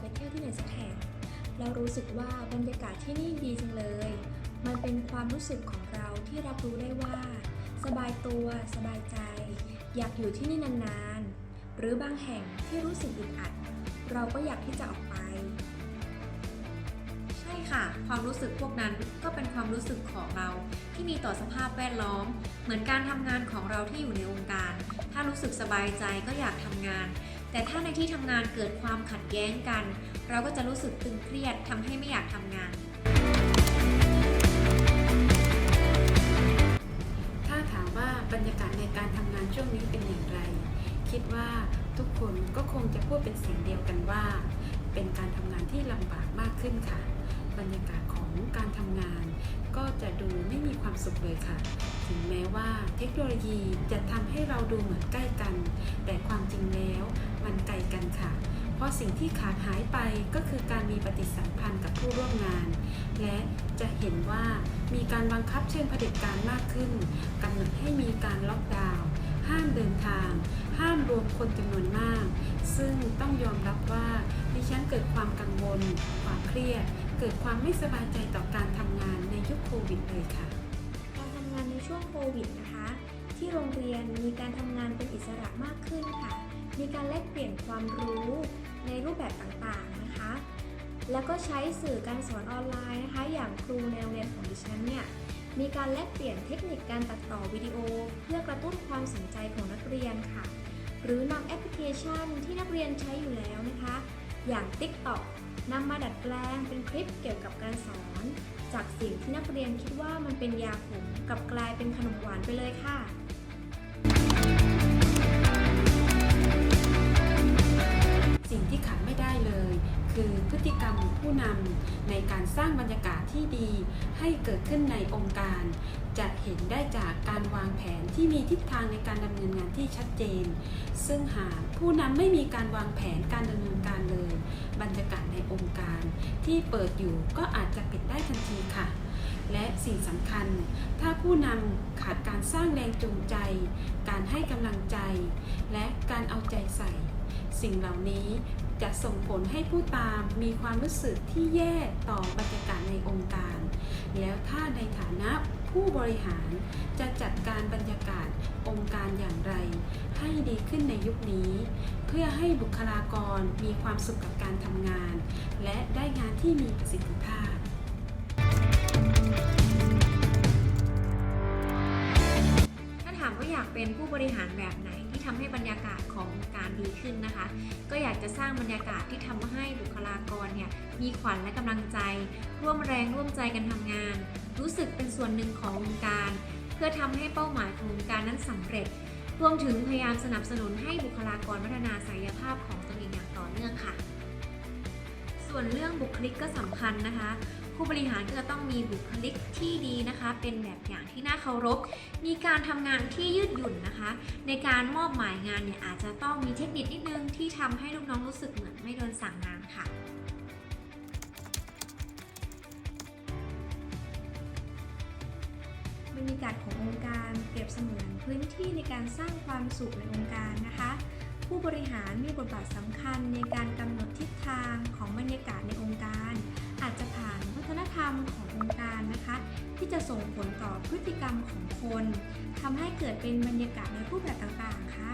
ที่ไหนสักแห่งเรารู้สึกว่าบรรยากาศที่นี่ดีจังเลย มันเป็นความรู้สึกของเราที่รับรู้ได้ว่า สบายตัว สบายใจ อยากอยู่ที่นี่นานๆ หรือบางแห่งที่รู้สึกอึดอัด เราก็อยากที่จะออกไป ใช่ค่ะ ความรู้สึกพวกนั้นก็เป็นความรู้สึกของเราที่มีต่อสภาพแวดล้อม เหมือนการทำงานของเราที่อยู่ในองค์การ ถ้ารู้สึกสบายใจก็อยากทำงาน แต่ถ้าในที่ทำงานเกิดความขัดแย้งกัน เราก็จะรู้สึกตึงเครียดทำให้ไม่อยากทำงาน ถ้าถามว่าบรรยากาศในการทำงานช่วงนี้เป็นอย่างไร คิดว่าทุกคนก็คงจะพูดเป็นเสียงเดียวกันว่า เป็นการทำงานที่ลำบากมากขึ้นค่ะ บรรยากาศของการทำงาน ก็จะดูไม่มีความสุขเลยค่ะ ถึงแม้ว่าเทคโนโลยีจะทำให้เราดูเหมือนใกล้กัน แต่ ไกลกันค่ะ เพราะสิ่งที่ขาดหายไปก็คือการมีปฏิสัมพันธ์กับผู้ร่วมงาน และจะเห็นว่ามีการบังคับเชิงเผด็จการมากขึ้นกำหนดให้มีการล็อกดาวน์ห้ามเดินทาง ห้ามรวมคนจำนวนมาก ซึ่งต้องยอมรับว่าดิฉันเกิดความกังวล ความเครียด เกิดความไม่สบายใจต่อการทำงานในยุคโควิดเลยค่ะ การทำงานในช่วงโควิดนะคะ ที่โรงเรียนมีการทำงานเป็นอิสระมากขึ้นค่ะ มีการแลกเปลี่ยนความรู้ในรูปแบบต่างๆนะคะ แล้วก็ใช้สื่อการสอนออนไลน์นะคะ อย่างครูในโรงเรียนของดิฉันเนี่ยมีการแลกเปลี่ยนเทคนิคการตัดต่อวิดีโอ เพื่อกระตุ้นความสนใจของนักเรียนค่ะ หรือนำแอปพลิเคชันที่นักเรียนใช้อยู่แล้วนะคะ อย่าง TikTok นำมาดัดแปลงเป็นคลิปเกี่ยวกับการสอน จากสิ่งที่นักเรียนคิดว่ามันเป็นยาขมกับกลายเป็นขนมหวานไปเลยค่ะ คือพฤติกรรมผู้นำในการสร้างบรรยากาศที่ดี ให้เกิดขึ้นในองค์การ จะเห็นได้จากการวางแผนที่มีทิศทางในการดำเนินงานที่ชัดเจน ซึ่งหากผู้นำไม่มีการวางแผนการดำเนินการเลย บรรยากาศในองค์การ ที่เปิดอยู่ก็อาจจะปิดได้ทันทีค่ะและสิ่งสำคัญ ถ้าผู้นำขาดการสร้างแรงจูงใจ การให้กำลังใจ และการเอาใจใส่ สิ่งเหล่านี้จะส่งผลให้ผู้ตามมีความรู้สึกที่แย่ต่อบรรยากาศในองค์การ แล้วถ้าในฐานะผู้บริหารจะจัดการบรรยากาศองค์การอย่างไร ให้ดีขึ้นในยุคนี้ เพื่อให้บุคลากรมีความสุขกับการทำงาน และได้งานที่มีประสิทธิภาพถ้าถามว่าอยากเป็นผู้บริหารแบบไหน ที่ทำให้บรรยากาศขององค์การดีขึ้นนะคะ ก็อยากจะสร้างบรรยากาศที่ทำให้บุคลากรเนี่ยมีขวัญและกำลังใจ ร่วมแรงร่วมใจกันทำงาน รู้สึกเป็นส่วนหนึ่งขององค์การ เพื่อทำให้เป้าหมายขององค์การนั้นสำเร็จ รวมถึงพยายามสนับสนุนให้บุคลากรพัฒนาศักยภาพของตนเองอย่างต่อเนื่องค่ะ ส่วนเรื่องบุคลิกก็สำคัญนะคะ ผู้บริหารก็จะต้องมีบุคลิกที่ดีนะคะ เป็นแบบอย่างที่น่าเคารพ มีการทำงานที่ยืดหยุ่นนะคะ ในการมอบหมายงานเนี่ยอาจจะต้องมีเทคนิคนิดนึงที่ทำให้ลูกน้องรู้สึกเหมือนไม่โดนสั่งงานค่ะบรรยากาศขององค์การเปรียบเสมือนพื้นที่ในการสร้างความสุขในองค์การนะคะ ผู้บริหารมีบทบาทสำคัญในการกำหนดทิศทางของบรรยากาศในองค์การ ส่งผลต่อพฤติกรรมของคนทำให้เกิดเป็นบรรยากาศในรูปแบบต่างๆค่ะ